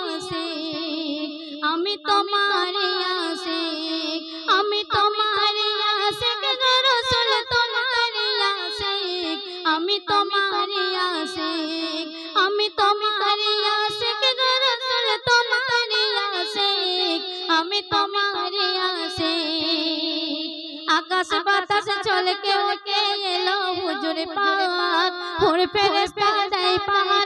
আসে আমি তোমারই আসে আমি তোমারই আসে রসুল তোমারই আসে। আমি তোমারই আসে আমি আসে রসুল আমি তোমারই আসে। আকাশ বাতাস চলে কেউ কে এলো হুজুর পাক হুর ফেরেশতা দেয় মোহাম্মদ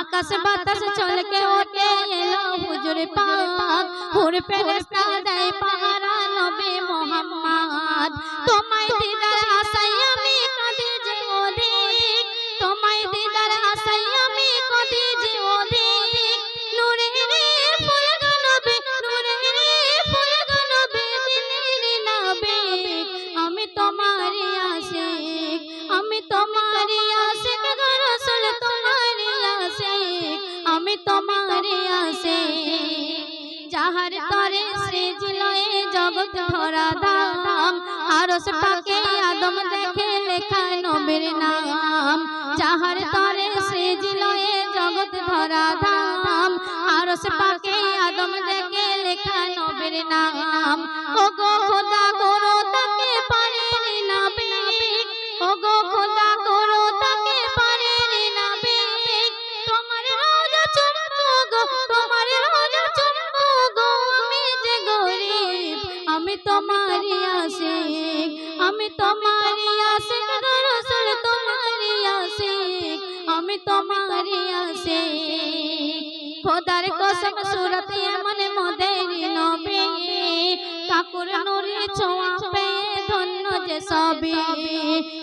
আকাশ বাতাস চলে কেউ কে এলো হুজুর পাক। হুর ফেরেশতা দেয় পাহারা নবী মোহাম্মদ। তোমায় দিদার আশায় আমি কাঁদি যে অধিক। তোমায় দিদার আশায় আমি কাঁদি যে অধিক। নূরের ফুল গনবে নূরের ফুল গনবে দিনের নবে। আমি তোমারই আশিক, আমি তোমারই আমি তোমার আসে, যাহার তরে সৃজিলয়ে জগৎ ধরা দাম। আরস পাকে আদম দেখে লেখা নবীর নাম। যাহার তরে সৃজিলয়ে জগৎ ধরা দাম। আরস পাকে আমি তোমারই আশিক, আমি তোমারই আশিক রাসূল তোমারই আশিক, আমি তোমারই আশিক। খোদার কসম সুরত এমন মোদের নবী, কাকুর নুরি ছোঁয়া পেয়ে ধন্য যে সবই।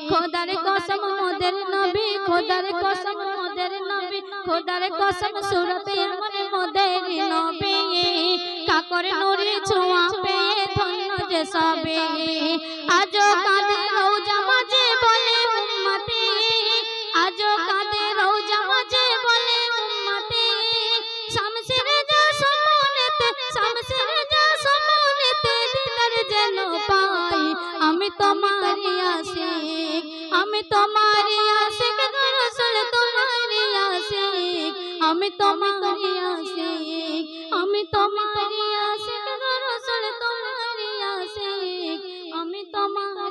খোদার কসম মোদের নবী, খোদার কসম মোদের নবী, খোদার কসম সুরত এমন মোদের নবী। কাকুর নুরি ছোঁয়া পেয়ে যে সবই আজো কাঁদে রৌজা মাঝে বলে উম্মতি। আজো কাঁদে রৌজা মাঝে বলে উম্মতি। শামসের যা সমনেতে শামসের যা সমনেতে দিদার যেন পাই। আমি তোমারই আশিক, আমি তোমারই আশিক গো রাসূল তোমারই আশিক। আমি তোমারই 到吗